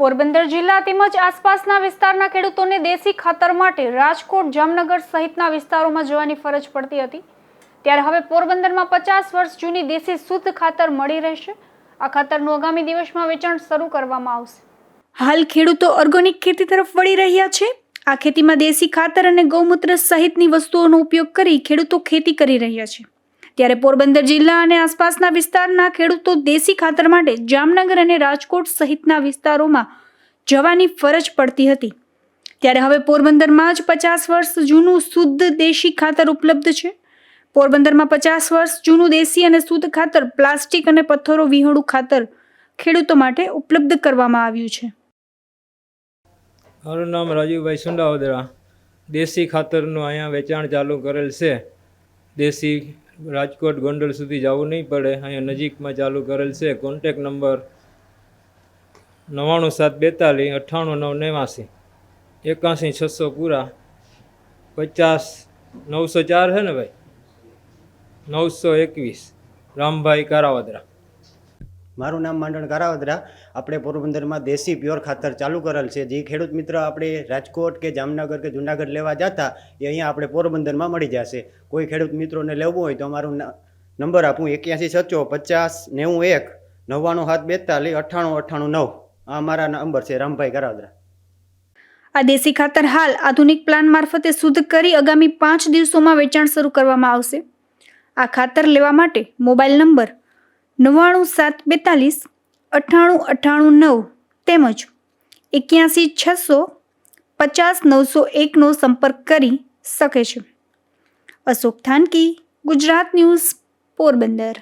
પોરબંદર જિલ્લા તેમજ આસપાસના વિસ્તારના ખેડૂતોને દેશી ખાતર માટે રાજકોટ, જામનગર સહિતના વિસ્તારોમાં જવાની ફરજ પડતી હતી. ત્યારે હવે પોરબંદરમાં પચાસ વર્ષ જૂની દેશી શુદ્ધ ખાતર મળી રહેશે. આ ખાતરનું આગામી દિવસમાં વેચાણ શરૂ કરવામાં આવશે. હાલ ખેડૂતો ઓર્ગેનિક ખેતી તરફ વળી રહ્યા છે. આ ખેતીમાં દેશી ખાતર અને ગૌમૂત્ર સહિતની વસ્તુઓનો ઉપયોગ કરી ખેડૂતો ખેતી કરી રહ્યા છે. ત્યારે પોરબંદર જિલ્લા અને આસપાસના વિસ્તારના ખેડૂતો દેશી ખાતર માટે જામનગર અને રાજકોટ સહિતના વિસ્તારોમાં જવાની ફરજ પડતી હતી. ત્યારે હવે પોરબંદરમાં જ પચાસ વર્ષ જૂનું શુદ્ધ દેશી ખાતર ઉપલબ્ધ છે. પોરબંદરમાં પચાસ વર્ષ જૂનું દેશી અને શુદ્ધ ખાતર પ્લાસ્ટિક અને પથ્થરો વિહોણું ખાતર ખેડૂતો માટે ઉપલબ્ધ કરવામાં આવ્યું છે. મારું નામ રાજીવભાઈ સુંડાવદરા દેશી ખાતરનું અહીંયા વેચાણ ચાલુ કરેલ છે. દેશી રાજકોટ ગોંડલ સુધી જવું નહીં પડે. અહીંયા નજીકમાં ચાલુ કરેલ છે. કોન્ટેક નંબર નવ્વાણું સાત બેતાલીસ અઠ્ઠાણું નવ નેવાસી. એકાસી છસો પૂરા. પચાસ નવસો ચાર છે ને ભાઈ? નવસો એકવીસ. રામભાઈ કારાવદરા. મારું નામ માંડણ કારાવદરા આપણે પોરબંદરમાં દેશી પ્યોર ખાતર ચાલુ કરેલ છે. જે ખેડૂત મિત્ર આપણે રાજકોટ કે જામનગર કે જુનાગઢ લેવા જતા, એ અહીંયા આપણે પોરબંદરમાં મળી જશે. કોઈ ખેડૂત મિત્રોને લેવું હોય તો અમારું નંબર આપું એક્યાસી સચો પચાસ નેવું એક નવ્વાણું સાત બેતાલીસ અઠ્ઠાણું અઠ્ઠાણું નવ. આ અમારા નંબર છે રામભાઈ કારાવદરા આ દેશી ખાતર હાલ આધુનિક પ્લાન મારફતે શુદ્ધ કરી આગામી પાંચ દિવસોમાં વેચાણ શરૂ કરવામાં આવશે. આ ખાતર લેવા માટે મોબાઈલ નંબર નવ્વાણું સાત બેતાલીસ, અઠ્ઠાણું અઠ્ઠાણું નવ તેમજ એક્યાસી છસો પચાસ નવસો એકનો સંપર્ક કરી શકે છે. અશોક થાનકી, ગુજરાત ન્યૂઝ પોરબંદર.